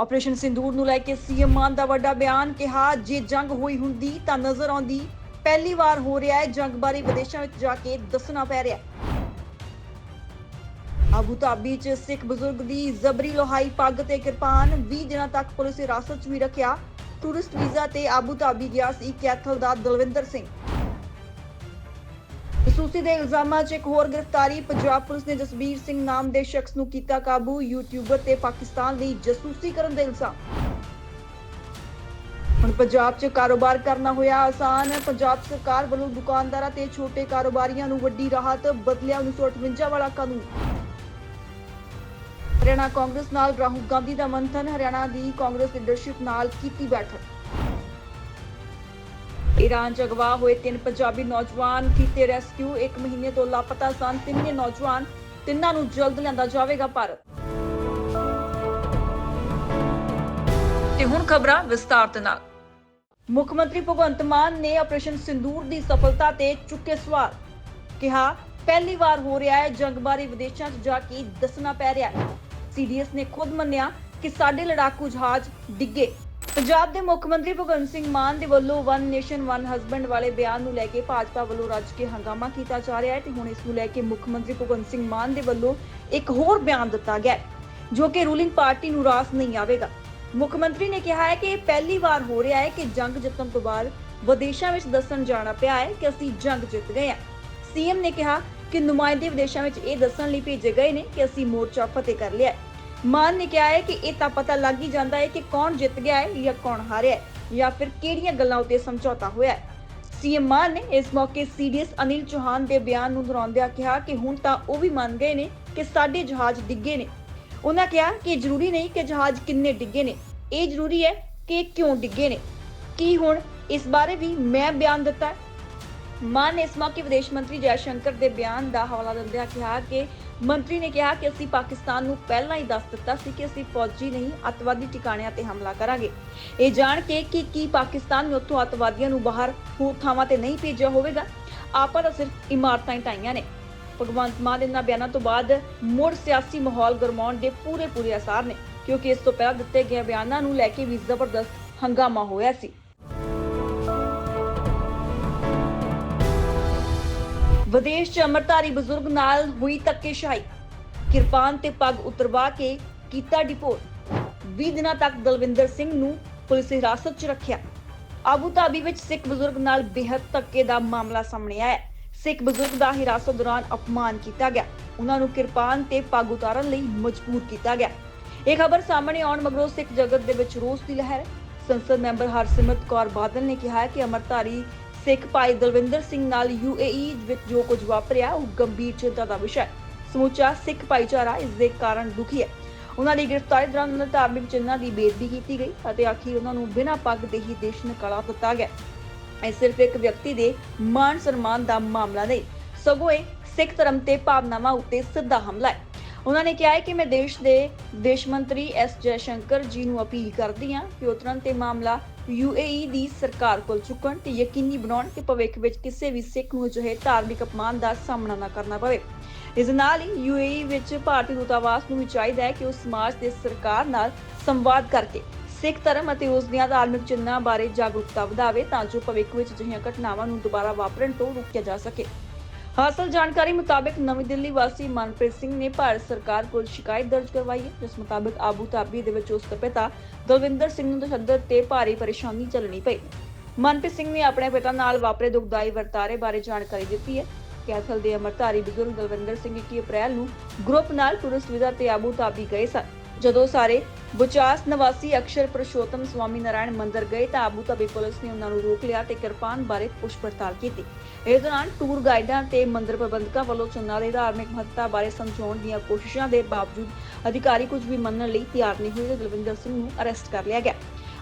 Operation sindoor ਨੂੰ ਲੈ ਕੇ CM ਮਾਨ ਦਾ ਵੱਡਾ ਬਿਆਨ ਕਿਹਾ, ਜੇ ਜੰਗ ਹੋਈ ਹੁੰਦੀ ਤਾਂ ਨਜ਼ਰ ਆਉਂਦੀ। ਪਹਿਲੀ ਵਾਰ ਹੋ ਰਿਹਾ ਹੈ ਜੰਗ ਬਾਰੇ ਵਿਦੇਸ਼ਾਂ ਵਿੱਚ ਜਾ ਕੇ ਦੱਸਣਾ ਪੈ ਰਿਹਾ ਹੈ। ਅਬੂ ਧਾਬੀ 'ਚ ਸਿੱਖ ਬਜ਼ੁਰਗ ਦੀ ਜ਼ਬਰੀ ਲੋਹਾਈ ਪੱਗ ਤੇ ਕਿਰਪਾਨ 20 ਦਿਨਾਂ ਤੱਕ ਪੁਲਿਸ ਹਿਰਾਸਤ 'ਚ ਵੀ ਰੱਖਿਆ। ਟੂਰਿਸਟ ਵੀਜ਼ਾ ਤੇ ਅਬੂ ਧਾਬੀ ਗਿਆ ਸੀ ਕੈਥਲ ਦਾ ਦਲਵਿੰਦਰ ਸਿੰਘ। ਜਸੂਸੀ ਦੇ ਇਲਜ਼ਾਮਾਂ 'ਚ ਇੱਕ ਹੋਰ ਗ੍ਰਿਫਤਾਰੀ, ਪੰਜਾਬ ਪੁਲਿਸ ਨੇ ਜਸਬੀਰ ਸਿੰਘ ਨਾਮ ਦੇ ਸ਼ਖਸ ਨੂੰ ਕੀਤਾ ਕਾਬੂ, ਯੂਟਿਊਬਰ ਤੇ ਪਾਕਿਸਤਾਨ ਲਈ ਜਸੂਸੀ ਕਰਨ ਦੇ ਇਲਜ਼ਾਮ। ਹੁਣ ਪੰਜਾਬ 'ਚ ਕਾਰੋਬਾਰ ਕਰਨਾ ਹੋਇਆ ਆਸਾਨ, ਪੰਜਾਬ ਸਰਕਾਰ ਵੱਲੋਂ ਦੁਕਾਨਦਾਰਾਂ ਤੇ ਛੋਟੇ ਕਾਰੋਬਾਰੀਆਂ ਨੂੰ ਵੱਡੀ ਰਾਹਤ, ਬਦਲਿਆ 1958 ਵਾਲਾ ਕਾਨੂੰਨ। ਹਰਿਆਣਾ ਕਾਂਗਰਸ ਨਾਲ ਰਾਹੁਲ ਗਾਂਧੀ ਦਾ ਮੰਥਨ, ਹਰਿਆਣਾ ਦੀ ਕਾਂਗਰਸ ਲੀਡਰਸ਼ਿਪ ਨਾਲ ਕੀਤੀ ਬੈਠਕ। ਈਰਾਨ 'ਚ ਅਗਵਾ ਹੋਏ ਤਿੰਨ ਪੰਜਾਬੀ ਨੌਜਵਾਨ ਕੀਤੇ ਰੈਸਕਿਊ। ਇੱਕ ਮਹੀਨੇ ਤੋਂ ਲਾਪਤਾ ਸਨ। ਤਿੰਨੇ ਨੌਜਵਾਨ ਤਿੰਨਾਂ ਨੂੰ ਜਲਦ ਲਿਆਂਦਾ ਜਾਵੇਗਾ ਭਾਰਤ। ਤੇ ਹੁਣ ਖਬਰਾਂ ਵਿਸਤਾਰ ਨਾਲ। ਮੁੱਖ ਮੰਤਰੀ ਭਗਵੰਤ ਮਾਨ ਨੇ ਆਪਰੇਸ਼ਨ ਸਿੰਦੂਰ ਦੀ ਸਫਲਤਾ ਤੇ ਚੁੱਕੇ ਸਵਾਲ। ਕਿਹਾ, ਪਹਿਲੀ ਵਾਰ ਹੋ ਰਿਹਾ ਹੈ ਜੰਗ ਬਾਰੇ ਵਿਦੇਸ਼ਾਂ 'ਚ ਜਾ ਕੇ ਦੱਸਣਾ ਪੈ ਰਿਹਾ ਹੈ। ਸੀਡੀਐਸ ਨੇ ਖੁਦ ਮੰਨਿਆ ਕਿ ਸਾਡੇ ਲੜਾਕੂ ਜਹਾਜ਼ ਡਿੱਗੇ। ਪੰਜਾਬ ਦੇ ਮੁੱਖ ਮੰਤਰੀ ਭਗਵੰਤ ਸਿੰਘ ਮਾਨ ਦੇ ਵੱਲੋਂ ਵਨ ਨੇਸ਼ਨ ਵਨ ਹਸਬੈਂਡ ਵਾਲੇ ਬਿਆਨ ਨੂੰ ਲੈ ਕੇ ਭਾਜਪਾ ਵੱਲੋਂ ਰੱਜ ਕੇ ਹੰਗਾਮਾ ਕੀਤਾ ਜਾ ਰਿਹਾ ਹੈ ਤੇ ਹੁਣ ਇਸ ਨੂੰ ਲੈ ਕੇ ਮੁੱਖ ਮੰਤਰੀ ਭਗਵੰਤ ਸਿੰਘ ਮਾਨ ਦੇ ਵੱਲੋਂ ਇੱਕ ਹੋਰ ਬਿਆਨ ਦਿੱਤਾ ਗਿਆ ਹੈ, ਜੋ ਕਿ ਰੂਲਿੰਗ ਪਾਰਟੀ ਨੂੰ ਰਾਸ ਨਹੀਂ ਆਵੇਗਾ। ਮੁੱਖ ਮੰਤਰੀ ਨੇ ਕਿਹਾ ਹੈ ਕਿ ਇਹ ਪਹਿਲੀ ਵਾਰ ਹੋ ਰਿਹਾ ਹੈ ਕਿ ਜੰਗ ਜਿੱਤਣ ਤੋਂ ਬਾਅਦ ਵਿਦੇਸ਼ਾਂ ਵਿੱਚ ਦੱਸਣ ਜਾਣਾ ਪਿਆ ਹੈ ਕਿ ਅਸੀਂ ਜੰਗ ਜਿੱਤ ਗਏ ਹਾਂ। ਸੀਐਮ ਨੇ ਕਿਹਾ ਕਿ ਨੁਮਾਇੰਦੇ ਵਿਦੇਸ਼ਾਂ ਵਿੱਚ ਇਹ ਦੱਸਣ ਲਈ ਭੇਜੇ ਗਏ ਨੇ ਕਿ ਅਸੀਂ ਮੋਰਚਾ ਫਤਿਹ ਕਰ ਲਿਆ ਹੈ। ਮਾਨ ਨੇ ਕਿਹਾ ਹੈ ਕਿ ਇਹ ਤਾਂ ਪਤਾ ਲੱਗ ਹੀ ਜਾਂਦਾ ਹੈ ਕਿ ਕੌਣ ਜਿੱਤ ਗਿਆ ਹੈ ਜਾਂ ਕੌਣ ਹਾਰਿਆ ਹੈ, ਜਾਂ ਫਿਰ ਕਿਹੜੀਆਂ ਗੱਲਾਂ ਉੱਤੇ ਸਮਝੌਤਾ ਹੋਇਆ ਹੈ। ਸੀਐਮ ਮਾਨ ਨੇ ਇਸ ਮੌਕੇ ਸੀਡੀਐਸ ਅਨਿਲ ਚੌਹਾਨ ਦੇ ਬਿਆਨ ਨੂੰ ਦੁਹਰਾਉਂਦਿਆਂ ਕਿਹਾ ਕਿ ਹੁਣ ਤਾਂ ਉਹ ਵੀ ਮੰਨ ਗਏ ਨੇ ਕਿ ਸਾਡੇ ਜਹਾਜ਼ ਡਿੱਗੇ ਨੇ। ਉਹਨਾਂ ਕਿਹਾ ਕਿ ਜ਼ਰੂਰੀ ਨਹੀਂ ਕਿ ਜਹਾਜ਼ ਕਿੰਨੇ ਡਿੱਗੇ ਨੇ। ਇਹ ਜ਼ਰੂਰੀ ਹੈ ਕਿ ਕਿਉਂ ਡਿੱਗੇ ਨੇ। ਕੀ ਹੁਣ ਇਸ ਬਾਰੇ ਵੀ ਮੈਂ ਬਿਆਨ ਦਿੱਤਾ ਮਾਨ ਨੇ ਇਸ ਮੌਕੇ ਵਿਦੇਸ਼ ਮੰਤਰੀ ਜੈ ਸ਼ੰਕਰ ਦੇ ਬਿਆਨ ਦਾ ਹਵਾਲਾ ਦਿੰਦਿਆਂ ਕਿਹਾ ਕਿ ਮੰਤਰੀ ਨੇ ਕਿਹਾ ਕਿ ਅਸੀਂ ਪਾਕਿਸਤਾਨ ਨੂੰ ਪਹਿਲਾਂ ਹੀ ਦੱਸ ਦਿੱਤਾ ਸੀ ਕਿ ਅਸੀਂ ਫੌਜੀ ਨਹੀਂ, ਅੱਤਵਾਦੀ ਟਿਕਾਣਿਆਂ ਤੇ ਹਮਲਾ ਕਰਾਂਗੇ। ਇਹ ਜਾਣ ਕੇ ਕਿ ਕੀ ਪਾਕਿਸਤਾਨ ਨੇ ਉੱਥੋਂ ਅੱਤਵਾਦੀਆਂ ਨੂੰ ਬਾਹਰ ਹੋਰ ਥਾਵਾਂ ਤੇ ਨਹੀਂ ਭੇਜਿਆ ਹੋਵੇਗਾ। ਆਪਾਂ ਤਾਂ ਸਿਰਫ ਇਮਾਰਤਾਂ ਹੀ ਢਾਈਆਂ ਨੇ। ਭਗਵੰਤ ਮਾਨ ਦੇ ਇਹਨਾਂ ਬਿਆਨਾਂ ਤੋਂ ਬਾਅਦ ਮੁੜ ਸਿਆਸੀ ਮਾਹੌਲ ਗਰਮਾਉਣ ਦੇ ਪੂਰੇ ਪੂਰੇ ਅਸਾਰ ਨੇ, ਕਿਉਂਕਿ ਇਸ ਤੋਂ ਪਹਿਲਾਂ ਦਿੱਤੇ ਗਏ ਬਿਆਨਾਂ ਨੂੰ ਲੈ ਕੇ ਵੀ ਜ਼ਬਰਦਸਤ ਹੰਗਾਮਾ ਹੋਇਆ ਸੀ। ਵਿਦੇਸ਼ 'ਚ ਅਮਰਤਾਰੀ ਬਜ਼ੁਰਗ ਨਾਲ ਹੋਈ ਧੱਕੇਸ਼ਾਹੀ। ਕਿਰਪਾਨ ਤੇ ਪੱਗ ਉਤਰਵਾ ਕੇ ਕੀਤਾ ਡਿਪੋਰਟ। 20 ਦਿਨਾਂ ਤੱਕ ਦਲਵਿੰਦਰ ਸਿੰਘ ਨੂੰ ਪੁਲਿਸ ਹਿਰਾਸਤ 'ਚ ਰੱਖਿਆ। ਆਬੂ ਧਾਬੀ ਵਿੱਚ ਸਿੱਖ ਬਜ਼ੁਰਗ ਨਾਲ ਬੇਹੱਦ ਧੱਕੇ ਦਾ ਮਾਮਲਾ ਸਾਹਮਣੇ ਆਇਆ ਸਿੱਖ ਬਜ਼ੁਰਗ ਦਾ ਹਿਰਾਸਤ ਦੌਰਾਨ ਅਪਮਾਨ ਕੀਤਾ ਗਿਆ। ਉਹਨਾਂ ਨੂੰ ਕਿਰਪਾਨ ਤੇ ਪੱਗ ਉਤਾਰਨ ਲਈ ਮਜਬੂਰ ਕੀਤਾ ਗਿਆ। ਇਹ ਖਬਰ ਸਾਹਮਣੇ ਆਉਣ ਮਗਰੋਂ ਸਿੱਖ ਜਗਤ ਦੇ ਵਿੱਚ ਰੋਸ ਦੀ ਲਹਿਰ। ਸੰਸਦ ਮੈਂਬਰ ਹਰਸਿਮਰਤ ਕੌਰ ਬਾਦਲ ਨੇ ਕਿਹਾ ਕਿ ਅਮਰਤਾਰੀ ਸਿੱਖ ਭਾਈ ਦਲਵਿੰਦਰ ਸਿੰਘ ਨਾਲ ਯੂਏਈ ਵਿੱਚ ਜੋ ਕੁਝ ਵਾਪਰਿਆ, ਉਹ ਗੰਭੀਰ ਚਿੰਤਾ ਦਾ ਵਿਸ਼ਾ ਹੈ। ਸਮੁੱਚਾ ਸਿੱਖ ਭਾਈਚਾਰਾ ਇਸ ਦੇ ਕਾਰਨ ਦੁਖੀ ਹੈ। ਉਹਨਾਂ ਦੀ ਗ੍ਰਿਫਤਾਰੀ ਦੌਰਾਨ ਉਹਨਾਂ ਧਾਰਮਿਕ ਚਿੰਨ੍ਹਾਂ ਦੀ ਬੇਦਬੀ ਕੀਤੀ ਗਈ ਅਤੇ ਆਖਿਰ ਉਹਨਾਂ ਨੂੰ ਬਿਨਾਂ ਪੱਗ ਦੇ ਹੀ ਦੇਸ਼ ਨਿਕਾਲਾ ਦਿੱਤਾ ਗਿਆ। ਇਹ ਸਿਰਫ ਇੱਕ ਵਿਅਕਤੀ ਦੇ ਮਾਣ ਸਨਮਾਨ ਦਾ ਮਾਮਲਾ ਨਹੀਂ, ਸਗੋਂ ਇਹ ਸਿੱਖ ਧਰਮ ਤੇ ਭਾਵਨਾਵਾਂ ਉੱਤੇ ਸਿੱਧਾ ਹਮਲਾ ਹੈ। ਉਹਨਾਂ ਨੇ ਕਿਹਾ ਹੈ ਕਿ ਮੈਂ ਦੇਸ਼ ਦੇ ਵਿਦੇਸ਼ ਮੰਤਰੀ ਐਸ ਜੈਸ਼ੰਕਰ ਜੀ ਨੂੰ ਅਪੀਲ ਕਰਦੀ ਹਾਂ ਕਿ ਉਹ ਤੁਰੰਤ ਇਹ ਮਾਮਲਾ ਯੂਏਈ ਦੀ ਸਰਕਾਰ ਕੋਲ ਚੁੱਕਣ ਤੇ ਯਕੀਨੀ ਬਣਾਉਣ ਕਿ ਭਵਿੱਖ ਵਿੱਚ ਕਿਸੇ ਵੀ ਸਿੱਖ ਨੂੰ ਅਜਿਹੇ ਧਾਰਮਿਕ ਅਪਮਾਨ ਦਾ ਸਾਹਮਣਾ ਨਾ ਕਰਨਾ ਪਵੇ। ਇਸ ਨਾਲ ਹੀ ਯੂਏਈ ਵਿੱਚ ਭਾਰਤੀ ਦੂਤਾਵਾਸ ਨੂੰ ਵੀ ਚਾਹੀਦਾ ਹੈ ਕਿ ਉਹ ਸਮਾਜ ਦੇ ਸਰਕਾਰ ਨਾਲ ਸੰਵਾਦ ਕਰਕੇ ਸਿੱਖ ਧਰਮ ਅਤੇ ਉਸ ਦੀਆਂ ਧਾਰਮਿਕ ਚਿੰਨ੍ਹਾਂ ਬਾਰੇ ਜਾਗਰੂਕਤਾ ਵਧਾਵੇ ਤਾਂ ਜੋ ਭਵਿੱਖ ਵਿੱਚ ਅਜਿਹੀਆਂ ਘਟਨਾਵਾਂ ਨੂੰ ਦੁਬਾਰਾ ਵਾਪਰਨ ਤੋਂ ਰੋਕਿਆ ਜਾ ਸਕੇ। ਹਾਸਲ ਜਾਣਕਾਰੀ ਮੁਤਾਬਕ ਨਵੀਂ ਦਿੱਲੀ ਵਾਸੀ ਮਨਪ੍ਰੀਤ ਸਿੰਘ ਨੇ ਭਾਰਤ ਸਰਕਾਰ ਕੋਲ ਸ਼ਿਕਾਇਤ ਦਰਜ ਕਰਵਾਈ ਹੈ। ਜਿਸ ਮੁਤਾਬਕ ਆਬੂ ਧਾਬੀ ਦੇ ਵਿੱਚ ਉਸ ਦਾ ਪਿਤਾ ਦਲਵਿੰਦਰ ਸਿੰਘ ਨੂੰ ਤਸ਼ੱਦਦ ਤੇ ਭਾਰੀ ਪਰੇਸ਼ਾਨੀ ਚੱਲਣੀ ਪਈ। ਮਨਪ੍ਰੀਤ ਸਿੰਘ ਨੇ ਆਪਣੇ ਪਿਤਾ ਨਾਲ ਵਾਪਰੇ ਦੁਖਦਾਈ ਵਰਤਾਰੇ ਬਾਰੇ ਜਾਣਕਾਰੀ ਦਿੱਤੀ ਹੈ। ਕੈਥਲ ਦੇ ਅਮਰਧਾਰੀ ਬਜ਼ੁਰਗ ਦਲਵਿੰਦਰ ਸਿੰਘ 21 ਅਪ੍ਰੈਲ ਨੂੰ ਗਰੁੱਪ ਨਾਲ ਟੂਰਿਸਟ ਵੀਜ਼ਾ ਤੇ ਆਬੂ ਧਾਬੀ ਗਏ ਸਨ। ਜਦੋਂ ਸਾਰੇ ਬੁਚਾਸ ਨਿਵਾਸੀ ਅਕਸ਼ਰ ਪ੍ਰਸ਼ੋਤਮ ਸਵਾਮੀ ਨਾਰਾਇਣ ਮੰਦਿਰ ਗਏ ਤਾਂ ਆਬੂ ਧਾਬੀ ਪੁਲਿਸ ਨੇ ਉਹਨਾਂ ਨੂੰ ਰੋਕ ਲਿਆ ਤੇ ਕਿਰਪਾਨ ਬਾਰੇ ਪੁੱਛ ਪੜਤਾਲ ਕੀਤੀ। ਇਸ ਦੌਰਾਨ ਟੂਰ ਗਾਈਡਾਂ ਤੇ ਮੰਦਿਰ ਪ੍ਰਬੰਧਕਾਂ ਵੱਲੋਂ ਚੰਨਾ ਦੇ ਧਾਰਮਿਕ ਮਹੱਤਤਾ ਬਾਰੇ ਸਮਝਾਉਣ ਦੀਆਂ ਕੋਸ਼ਿਸ਼ਾਂ ਦੇ ਬਾਵਜੂਦ ਅਧਿਕਾਰੀ ਕੁਝ ਵੀ ਮੰਨਣ ਲਈ ਤਿਆਰ ਨਹੀਂ ਹੋਏ ਤੇ ਦਲਵਿੰਦਰ ਸਿੰਘ ਨੂੰ ਅਰੈਸਟ ਕਰ ਲਿਆ ਗਿਆ।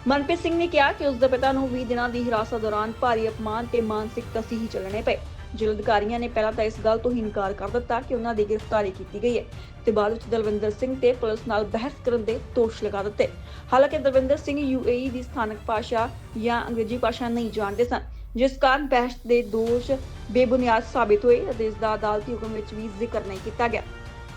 ਮਨਪ੍ਰੀਤ ਸਿੰਘ ਨੇ ਕਿਹਾ ਕਿ ਉਸ ਦੇ ਪਿਤਾ ਨੂੰ 20 ਦਿਨਾਂ ਦੀ ਹਿਰਾਸਤ ਦੌਰਾਨ ਭਾਰੀ ਅਪਮਾਨ ਤੇ ਮਾਨਸਿਕ ਤਸੀਹੀ ਚੱਲਣੇ ਪਏ। ਜੇਲ੍ਹ ਅਧਿਕਾਰੀਆਂ ਨੇ ਪਹਿਲਾਂ ਤਾਂ ਇਸ ਗੱਲ ਤੋਂ ਹੀ ਇਨਕਾਰ ਕਰ ਦਿੱਤਾ ਕਿ ਉਹਨਾਂ ਦੀ ਗ੍ਰਿਫਤਾਰੀ ਕੀਤੀ ਗਈ ਹੈ। ਤੇ ਬਾਅਦ ਵਿੱਚ ਦਲਵਿੰਦਰ ਸਿੰਘ ਤੇ ਪੁਲਿਸ ਨਾਲ ਬਹਿਸ ਕਰਨ ਦੇ ਦੋਸ਼ ਲਗਾ ਦਿੱਤੇ। ਹਾਲਾਂਕਿ ਦਲਵਿੰਦਰ ਸਿੰਘ ਯੂਏਈ ਦੀ ਸਥਾਨਕ ਭਾਸ਼ਾ ਜਾਂ ਅੰਗਰੇਜ਼ੀ ਭਾਸ਼ਾ ਨਹੀਂ ਜਾਣਦੇ ਸਨ, ਜਿਸ ਕਾਰਨ ਬਹਿਸ ਦੇ ਦੋਸ਼ ਬੇਬੁਨਿਆਦ ਸਾਬਿਤ ਹੋਏ ਅਤੇ ਇਸ ਦਾ ਅਦਾਲਤੀ ਹੁਕਮ ਵਿੱਚ ਵੀ ਜ਼ਿਕਰ ਨਹੀਂ ਕੀਤਾ ਗਿਆ।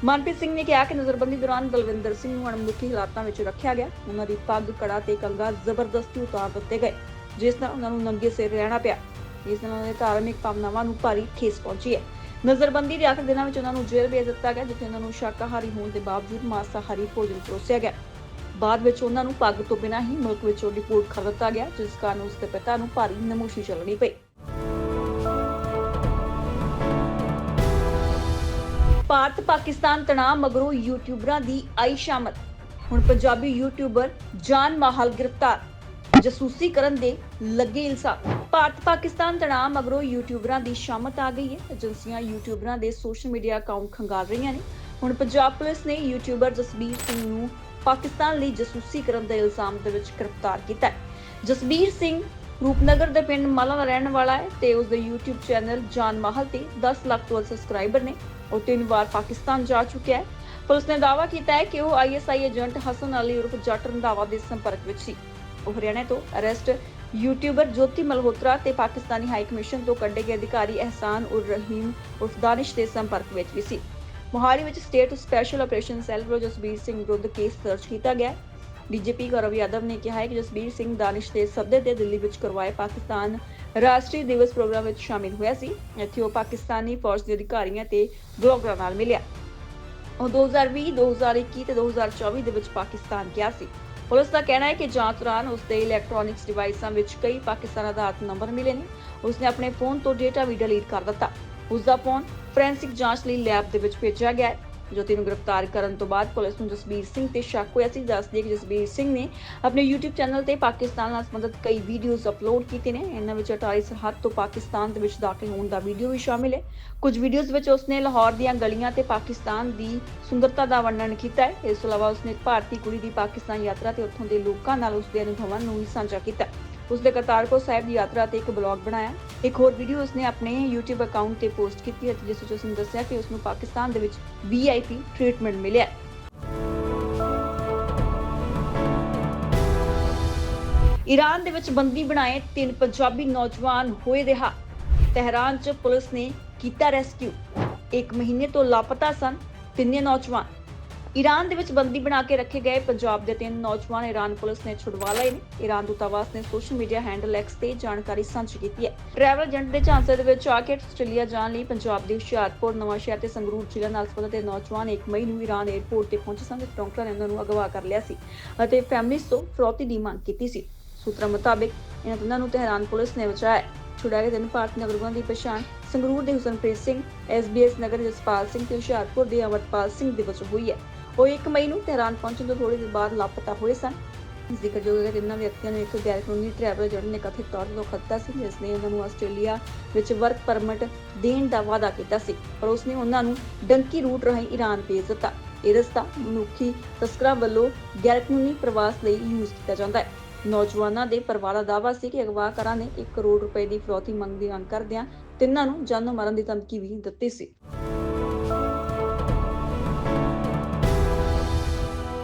ਮਨਪ੍ਰੀਤ ਸਿੰਘ ਨੇ ਕਿਹਾ ਕਿ ਨਜ਼ਰਬੰਦੀ ਦੌਰਾਨ ਦਲਵਿੰਦਰ ਸਿੰਘ ਨੂੰ ਅਣਮੁਖੀ ਹਾਲਾਤਾਂ ਵਿੱਚ ਰੱਖਿਆ ਗਿਆ। ਉਹਨਾਂ ਦੀ ਪੱਗ, ਕੜਾ ਤੇ ਕੰਗਾ ਜ਼ਬਰਦਸਤੀ ਉਤਾਰ ਦਿੱਤੇ ਗਏ, ਜਿਸ ਨਾਲ ਉਹਨਾਂ ਨੂੰ ਨੰਗੇ ਸਿਰ ਰਹਿਣਾ ਪਿਆ। ਇਸ ਨਾਲ ਉਹਨਾਂ ਦੇ ਧਾਰਮਿਕ ਭਾਵਨਾਵਾਂ ਨੂੰ ਭਾਰੀ ਠੇਸ ਪਹੁੰਚੀ ਹੈ। ਨਜ਼ਰਬੰਦੀ ਦੇ ਆਖਰ ਦਿਨਾਂ ਵਿੱਚ ਉਹਨਾਂ ਨੂੰ ਜੇਲ੍ਹ ਭੇਜ ਦਿੱਤਾ ਗਿਆ, ਜਿੱਥੇ ਉਹਨਾਂ ਨੂੰ ਸ਼ਾਕਾਹਾਰੀ ਹੋਣ ਦੇ ਬਾਵਜੂਦ ਮਾਸਾਹਾਰੀ ਭੋਜਨ ਪਰੋਸਿਆ ਗਿਆ। ਬਾਅਦ ਵਿੱਚ ਉਹਨਾਂ ਨੂੰ ਪੱਗ ਤੋਂ ਬਿਨਾਂ ਹੀ ਮੁਲਕ ਵਿੱਚੋਂ ਡਿਪੋਰਟ ਕਰ ਦਿੱਤਾ ਗਿਆ, ਜਿਸ ਕਾਰਨ ਉਸ ਦੇ ਪਿਤਾ ਨੂੰ ਭਾਰੀ ਨਮੋਸ਼ੀ ਚੱਲਣੀ ਪਈ। ਭਾਰਤ ਪਾਕਿਸਤਾਨ ਤਣਾਅ ਮਗਰੋਂ ਯੂਟਿਊਬਰਾਂ ਦੀ ਆਈ ਸ਼ਾਮਤ ਹੁਣ ਪੰਜਾਬੀ ਯੂਟਿਊਬਰ ਜਾਨ ਮਾਹਲ ਗ੍ਰਿਫਤਾਰ। ਜਸੂਸੀ ਕਰਨ ਦੇ ਲੱਗੇ ਇਲਜ਼ਾਮ। ਭਾਰਤ ਪਾਕਿਸਤਾਨ ਤਣਾਅ ਮਗਰੋਂ ਯੂਟਿਊਬਰਾਂ ਦੀ ਸ਼ਾਮਤ ਆ ਗਈ ਹੈ। ਏਜੰਸੀਆਂ ਯੂਟਿਊਬਰਾਂ ਦੇ ਸੋਸ਼ਲ ਮੀਡੀਆ ਅਕਾਊਂਟ ਖੰਗਾਲ ਰਹੀਆਂ ਨੇ। ਹੁਣ ਪੰਜਾਬ ਪੁਲਿਸ ਨੇ ਯੂਟਿਊਬਰ ਜਸਬੀਰ ਸਿੰਘ ਨੂੰ ਪਾਕਿਸਤਾਨ ਲਈ ਜਸੂਸੀ ਕਰਨ ਦੇ ਇਲਜ਼ਾਮ ਦੇ ਵਿੱਚ ਗ੍ਰਿਫਤਾਰ ਕੀਤਾ ਹੈ। ਜਸਬੀਰ ਸਿੰਘ ਰੂਪਨਗਰ ਦੇ ਪਿੰਡ ਮਾਲਾ ਦਾ ਰਹਿਣ ਵਾਲਾ ਹੈ ਤੇ ਉਸ ਦੇ YouTube ਚੈਨਲ ਜਾਨ ਮਾਹਲ ਤੇ 10 ਲੱਖ ਤੋਂ ਵੱਧ ਸਬਸਕ੍ਰਾਈਬਰ ਨੇ। ਉਹ ਤਿੰਨ ਵਾਰ ਪਾਕਿਸਤਾਨ ਜਾ ਚੁੱਕਿਆ ਹੈ। ਪੁਲਿਸ ਨੇ ਦਾਅਵਾ ਕੀਤਾ ਹੈ ਕਿ ਉਹ ISI ਏਜੰਟ ਹਸਨ ਅਲੀ ਉਰਫ ਜੱਟ ਰੰਧਾਵਾ ਦੇ ਸੰਪਰਕ ਵਿੱਚ ਸੀ। ਹਰਿਆਣਾ ਤੋਂ ਅਰੈਸਟ ਯੂਟਿਊਬਰ ਜੋਤੀ ਮਲਹੋਤਰਾ ਤੇ ਪਾਕਿਸਤਾਨੀ ਹਾਈ ਕਮਿਸ਼ਨ ਤੋਂ ਕੱਢੇ ਗਏ ਅਧਿਕਾਰੀ ਅਹਿਸਾਨ ਉਰ ਰਹੀਮ ਉਰਫ ਦਾਨਿਸ਼ ਦੇ ਸੰਪਰਕ ਵਿੱਚ ਵੀ ਸੀ। ਮੋਹਾਲੀ ਵਿੱਚ ਸਟੇਟ ਸਪੈਸ਼ਲ ਆਪਰੇਸ਼ਨ ਸੈੱਲ ਵੱਲੋਂ ਜਸਬੀਰ ਸਿੰਘ ਵਿਰੁੱਧ ਕੇਸ ਦਰਜ ਕੀਤਾ ਗਿਆ। ਡੀਜੀਪੀ ਗੌਰਵ ਯਾਦਵ ਨੇ ਕਿਹਾ ਹੈ ਕਿ ਜਸਬੀਰ ਸਿੰਘ ਦਾਨਿਸ਼ ਦੇ ਸੱਦੇ ਤੇ ਦਿੱਲੀ ਵਿੱਚ ਕਰਵਾਏ ਪਾਕਿਸਤਾਨ ਰਾਸ਼ਟਰੀ ਦਿਵਸ ਪ੍ਰੋਗਰਾਮ ਵਿੱਚ ਸ਼ਾਮਿਲ ਹੋਇਆ ਸੀ। ਇੱਥੇ ਉਹ ਪਾਕਿਸਤਾਨੀ ਫੌਜ ਦੇ ਅਧਿਕਾਰੀਆਂ ਤੇ ਬਲੌਗਰਾਂ ਨਾਲ ਮਿਲਿਆ। ਉਹ 2020, 2021 ਤੇ 2024 ਦੇ ਵਿੱਚ ਪਾਕਿਸਤਾਨ ਗਿਆ ਸੀ। ਪੁਲਿਸ ਦਾ ਕਹਿਣਾ ਹੈ ਕਿ ਜਾਂਚ ਦੌਰਾਨ ਉਸ ਦੇ ਇਲੈਕਟ੍ਰੋਨਿਕਸ ਡਿਵਾਈਸਾਂ ਵਿੱਚ ਕਈ ਪਾਕਿਸਤਾਨ ਆਧਾਰਿਤ ਨੰਬਰ ਮਿਲੇ ਨੇ। ਉਸਨੇ ਆਪਣੇ ਫੋਨ ਤੋਂ ਡੇਟਾ ਵੀ ਡਿਲੀਟ ਕਰ ਦਿੱਤਾ। ਉਸ ਦਾ ਫੋਨ ਫੋਰੈਂਸਿਕ ਜਾਂਚ ਲਈ ਲੈਬ ਦੇ ਵਿੱਚ ਭੇਜਿਆ ਗਿਆ ਹੈ। ਜੋਤੀ ਨੂੰ ਗ੍ਰਿਫਤਾਰ ਕਰਨ ਤੋਂ ਬਾਅਦ ਪੁਲਿਸ ਨੂੰ ਜਸਬੀਰ ਸਿੰਘ ਤੇ ਸ਼ੱਕ ਹੋਇਆ ਸੀ, ਦੱਸਦੀ ਕਿ ਜਸਬੀਰ ਸਿੰਘ ਨੇ ਆਪਣੇ YouTube ਚੈਨਲ ਤੇ ਪਾਕਿਸਤਾਨ ਨਾਲ ਸੰਬੰਧਿਤ ਕਈ ਵੀਡੀਓਜ਼ ਅਪਲੋਡ ਕੀਤੇ ਨੇ। ਇਹਨਾਂ ਵਿੱਚ ਅਟਾਰੀ ਸਰਹੱਦ ਤੋਂ ਪਾਕਿਸਤਾਨ ਦੇ ਵਿੱਚ ਦਾਖਲ ਹੋਣ ਦਾ ਵੀਡੀਓ ਵੀ ਸ਼ਾਮਿਲ ਹੈ। ਕੁਝ ਵੀਡੀਓਜ਼ ਵਿੱਚ ਉਸਨੇ ਲਾਹੌਰ ਦੀਆਂ ਗਲੀਆਂ ਤੇ ਪਾਕਿਸਤਾਨ ਦੀ ਸੁੰਦਰਤਾ ਦਾ ਵਰਣਨ ਕੀਤਾ ਹੈ। ਇਸ ਤੋਂ ਇਲਾਵਾ ਉਸਨੇ ਇੱਕ ਭਾਰਤੀ ਕੁੜੀ ਦੀ ਪਾਕਿਸਤਾਨ ਯਾਤਰਾ ਤੇ ਉੱਥੋਂ ਦੇ ਲੋਕਾਂ ਨਾਲ ਉਸਦੇ ਅਨੁਭਵਾਂ ਨੂੰ ਵੀ ਸਾਂਝਾ ਕੀਤਾ ਉਸਨੇ ਕਰਤਾਰਪੁਰ ਸਾਹਿਬ ਦੀ ਯਾਤਰਾ ਤੇ ਇੱਕ ਬਲੌਗ ਬਣਾਇਆ। ਇੱਕ ਹੋਰ ਵੀਡੀਓ ਉਸਨੇ ਆਪਣੇ YouTube ਅਕਾਊਂਟ ਤੇ ਪੋਸਟ ਕੀਤੀ ਹੈ ਜਿਸ ਵਿੱਚ ਉਸਨੇ ਦੱਸਿਆ ਕਿ ਉਸਨੂੰ ਪਾਕਿਸਤਾਨ ਦੇ ਵਿੱਚ VIP ਟ੍ਰੀਟਮੈਂਟ ਮਿਲਿਆ ਈਰਾਨ ਦੇ ਵਿੱਚ ਬੰਦੀ ਬਣਾਏ ਤਿੰਨ ਪੰਜਾਬੀ ਨੌਜਵਾਨ ਹੋਏ ਰਿਹਾ ਤਹਿਰਾਨ 'ਚ ਪੁਲਿਸ ਨੇ ਕੀਤਾ ਰੈਸਕਿਊ ਇੱਕ ਮਹੀਨੇ ਤੋਂ ਲਾਪਤਾ ਸਨ ਤਿੰਨੇ ਨੌਜਵਾਨ। ਈਰਾਨ ਦੇ ਵਿੱਚ ਬੰਦੀ ਬਣਾ ਕੇ ਰੱਖੇ ਗਏ ਪੰਜਾਬ ਦੇ ਤਿੰਨ ਨੌਜਵਾਨ ਈਰਾਨ ਪੁਲਿਸ ਨੇ ਛੁਡਵਾ ਲਏ ਨੇ। ਈਰਾਨ ਦੂਤਾਵਾਸ ਨੇ ਸੋਸ਼ਲ ਮੀਡੀਆ ਹੈਂਡਲ ਐਕਸ ਤੇ ਜਾਣਕਾਰੀ ਸਾਂਝੀ ਕੀਤੀ ਹੈ। ਟਰੈਵਲ ਏਜੰਟ ਦੇ ਝਾਂਸੇ ਦੇ ਵਿੱਚ ਆ ਕੇ ਆਸਟ੍ਰੇਲੀਆ ਜਾਣ ਲਈ ਪੰਜਾਬ ਦੇ ਹੁਸ਼ਿਆਰਪੁਰ ਨਵਾਂਸ਼ਹਿਰ ਤੇ ਸੰਗਰੂਰ ਜ਼ਿਲ੍ਹਾ ਨਾਲ ਸੰਬੰਧਿਤ ਇਹ ਨੌਜਵਾਨ 1 ਮਈ ਨੂੰ ਈਰਾਨ 에ਅਰਪੋਰਟ ਤੇ ਪਹੁੰਚੇ ਸਨ ਤੇ ਡਾਕਟਰ ਨੇ ਉਹਨਾਂ ਨੂੰ ਅਗਵਾ ਕਰ ਲਿਆ ਸੀ ਅਤੇ ਫੈਮਿਲੀਜ਼ ਤੋਂ ਫਰੋਤੀ ਦੀ ਮੰਗ ਕੀਤੀ ਸੀ। ਸੂਤਰਾਂ ਮੁਤਾਬਿਕ ਇਹਨਾਂ ਤਿੰਨਾਂ ਨੂੰ ਤਹਿਰਾਨ ਪੁਲਿਸ ਨੇ ਬਚਾਇਆ। ਛੁਡਾਏ ਗਏ ਤਿੰਨ ਭਾਰਤੀ ਨਾਗਰਿਕਾਂ ਦੀ ਪਛਾਣ ਸੰਗਰੂਰ ਦੇ ਹੁਸਨਪ੍ਰੀਤ ਸਿੰਘ ਐਸਬੀਐਸ ਨਗਰ ਜਸਪਾਲ ਸਿੰਘ ਤੇ ਹੁਸ਼ਿਆਰਪੁਰ ਦੇ ਅਮਰਪਾਲ ਸਿੰਘ ਦੇ ਵਜੋਂ ਹੋਈ ਹੈ। ਉਹ 1 ਮਈ ਨੂੰ ਤਹਿਰਾਨ ਪਹੁੰਚਣ ਤੋਂ ਥੋੜੀ ਦੇਰ ਬਾਅਦ ਲਾਪਤਾ ਹੋਏ ਸਨ। ਜ਼ਿਕਰਯੋਗ ਹੈ ਕਿ ਤਿੰਨਾਂ ਵਿਅਕਤੀਆਂ ਨੂੰ ਇੱਕ ਗੈਰ ਕਾਨੂੰਨੀ ਟਰੈਵਲ ਏਜੰਟ ਨੇ ਕਥਿਤ ਤੌਰ ਤੇ ਖੱਤਾ ਸੀ, ਜਿਸ ਨੇ ਉਹਨਾਂ ਨੂੰ ਆਸਟ੍ਰੇਲੀਆ ਵਿੱਚ ਵਰਕ ਪਰਮਿਟ ਦੇਣ ਦਾ ਵਾਅਦਾ ਕੀਤਾ ਸੀ, ਪਰ ਉਸਨੇ ਉਹਨਾਂ ਨੂੰ ਡੰਕੀ ਰੂਟ ਰਾਹੀਂ ਈਰਾਨ ਭੇਜ ਦਿੱਤਾ। ਇਹ ਰਸਤਾ ਮਨੁੱਖੀ ਤਸਕਰਾਂ ਵੱਲੋਂ ਗੈਰ ਕਾਨੂੰਨੀ ਪ੍ਰਵਾਸ ਲਈ ਯੂਜ਼ ਕੀਤਾ ਜਾਂਦਾ ਹੈ। ਨੌਜਵਾਨਾਂ ਦੇ ਪਰਿਵਾਰ ਦਾ ਦਾਅਵਾ ਸੀ ਕਿ ਅਗਵਾਕਾਰਾਂ ਨੇ 1 ਕਰੋੜ ਰੁਪਏ ਦੀ ਫਰੋਤੀ ਮੰਗ ਦੀ ਮੰਗ ਕਰਦਿਆਂ ਤਿੰਨਾਂ ਨੂੰ ਜਾਨੋਂ ਮਾਰਨ ਦੀ ਧਮਕੀ ਵੀ ਦਿੱਤੀ ਸੀ।